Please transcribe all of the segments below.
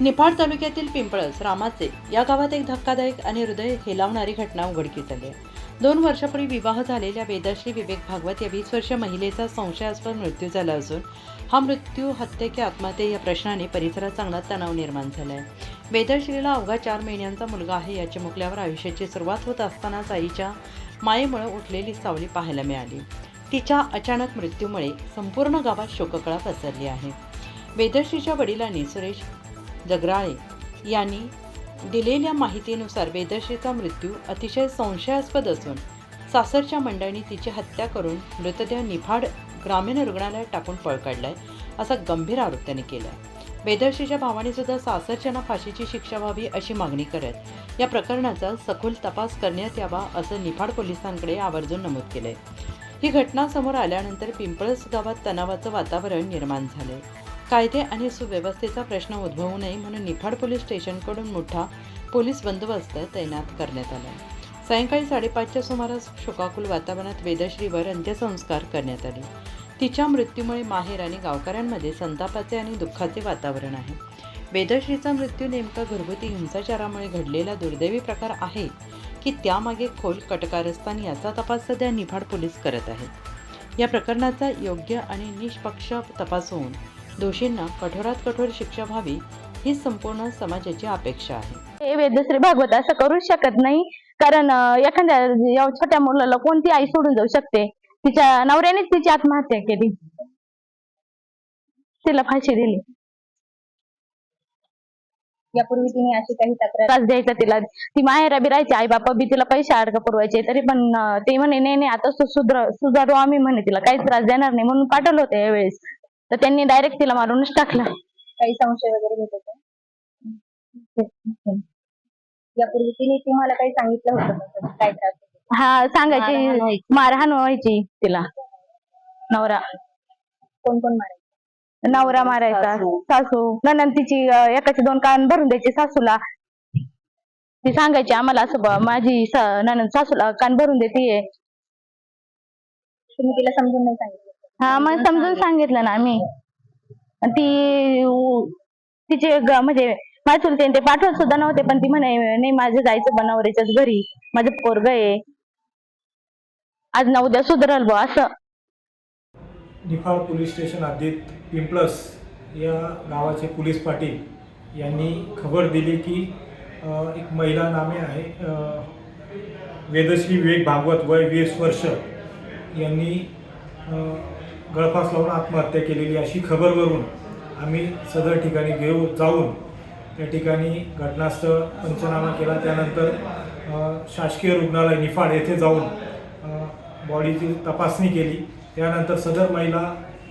निफाड तालुक्यातील पिंपळस रामाचे या गावात एक धक्कादायक आणि हृदय हेलावणारी घटना उघडकीस आली आहे. दोन वर्षापूर्वी विवाह झालेल्या वेदाश्री विवेक भागवत या वीस वर्ष महिलेचा संशयास्पद मृत्यू झाला असून हा मृत्यू हत्या की आत्महत्या या प्रश्नाने परिसरात चांगला तणाव निर्माण झाला आहे वेदश्रीला अवघा चार महिन्यांचा मुलगा आहे या चिमुकल्यावर आयुष्याची सुरुवात होत असतानाच आईच्या मायेमुळे उठलेली सावली पाहायला मिळाली. तिच्या अचानक मृत्यूमुळे संपूर्ण गावात शोककळा पसरली आहे. वेदश्रीच्या वडिलांनी सुरेश जगराळे यांनी दिलेल्या माहितीनुसार बेदर्शीचा मृत्यू अतिशय संशयास्पद असून सासरच्या मंडळींनी तिची हत्या करून मृतदेह निफाड ग्रामीण रुग्णालयात टाकून पळ काढलाय असा गंभीर आरोप त्यांनी केलाय. वेदर्शीच्या भावाने सुद्धा सासरच्यांना फाशीची शिक्षा व्हावी अशी मागणी करत या प्रकरणाचा सखोल तपास करण्यात यावा असं निफाड पोलिसांकडे आवर्जून नमूद केलंय. ही घटना समोर आल्यानंतर पिंपळस गावात तणावाचं वातावरण निर्माण झालंय. कायदे आणि सुव्यवस्थेचा प्रश्न उद्भवू नये म्हणून निफाड पोलीस स्टेशनकडून मोठा पोलीस बंदोबस्त तैनात करण्यात आला सायंकाळी साडेपाचच्या सुमारास शोकाकुल वातावरणात वेदश्रीवर अंत्यसंस्कार करण्यात आले. तिच्या मृत्यूमुळे माहेर आणि गावकऱ्यांमध्ये संतापाचे आणि दुःखाचे वातावरण आहे. वेदश्रीचा मृत्यू नेमका घरगुती हिंसाचारामुळे घडलेला दुर्दैवी प्रकार आहे की त्यामागे खोल कटकारस्थान याचा तपास सध्या निफाड पोलीस करत आहेत. या प्रकरणाचा योग्य आणि निष्पक्ष तपास होऊन दोषींना कठोरात कठोर शिक्षा व्हावी ही संपूर्ण समाजाची अपेक्षा आहे. हे वेदश्री भागवत असं करू शकत नाही कारण एखाद्या या छोट्या मुलाला कोणती आई सोडून जाऊ शकते? तिच्या नवऱ्यानेच तिची आत्महत्या केली. तिला फाशी दिली. यापूर्वी तिने अशी काही तक्रार त्रास द्यायचा तिला. ती माहेरा बी राहायची आई बापा बी तिला पैसे अडका पुरवायचे तरी पण ते म्हणे नाही नाही आता सुधर सुधारू आम्ही म्हणे तिला. काहीच त्रास देणार नाही म्हणून पाठवलं होतं यावेळेस. तर त्यांनी डायरेक्ट तिला मारूनच टाकलं. काही संशय वगैरे घेत होते? यापूर्वी तिने तुम्हाला काही सांगितलं होतं का? काय त्रास होतो? हा मारहाण सांगायची व्हायची. मारहाण व्हायची तिला. नवरा. कोण कोण मारायचं? नवरा मारायचा. सासू. नंतर तिची अं, एकाचे दोन कान भरून द्यायचे सासूला. ती सांगायची आम्हाला असं माझी सा- नणंद सासूला कान भरून देते तुम्ही तिला समजून नाही सांगितलं. हा मग समजून सांगितलं ना आम्ही. आणि ती तिचे ग- म्हणजे माझ्या चुलते ते पाठवत सुद्धा नव्हते पण ती म्हणे नाही माझं जायचं बनवऱ्याच्याच घरी. माझं पोरग आहे. आज ना उद्या सुधरल बुवा असं. निफाड पोलीस स्टेशन हद्दीत पिंपळस या गावाचे पोलीस पाटील यांनी खबर दिली की अ, एक महिला नामे आहे अ, वेदश्री विवेक भागवत वय वीस वर्ष. यांनी अ, गळफास लावून आत्महत्या केलेली अशी खबरवरून आम्ही सदर ठिकाणी घेऊ जाऊन त्या ठिकाणी घटनास्थळ पंचनामा केला. त्यानंतर शासकीय रुग्णालय निफाड येथे जाऊन बॉडीची तपासणी केली. त्यानंतर सदर महिला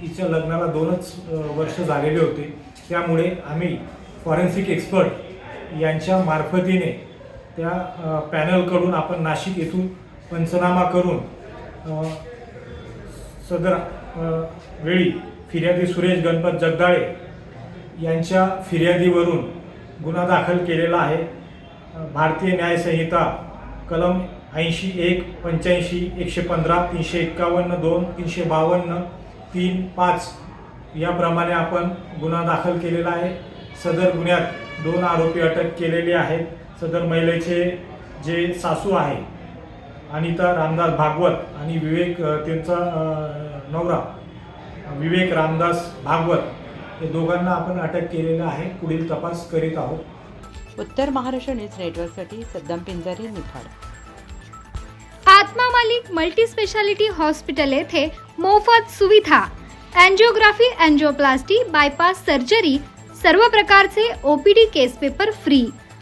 हिच्या लग्नाला दोनच वर्ष झालेले होते. त्यामुळे आम्ही फॉरेन्सिक एक्सपर्ट यांच्या मार्फतीने त्या पॅनलकडून आपण नाशिक येथून पंचनामा करून सदर वेळी फिर्यादी सुरेश गणपत जगदाळे यांच्या फिर्यादीवरून गुन्हा दाखल केलेला आहे. भारतीय न्यायसंहिता कलम ऐंशी एक पंच्याऐंशी एकशे पंधरा तीनशे एक्कावन्न दोन तीनशे बावन्न तीन पाच याप्रमाणे आपण गुन्हा दाखल केलेला आहे. सदर गुन्ह्यात दोन आरोपी अटक केलेले आहेत. सदर महिलेचे जे सासू आहे अनिता रामदास भागवत आणि विवेक त्यांचा नवरा विवेक रामदास भागवत या दोघांना आपण अटक केलेलं आहे. पुढील तपास करीत आहोत. उत्तर महाराष्ट्र न्यूज नेटवर्कसाठी Saddam Pinjari Niphad. Atma Malik multi specialty hospital येथे मोफत सुविधा अँजिओग्राफी अँजिओप्लास्टी बायपास सर्जरी सर्व प्रकारचे OPD case paper free.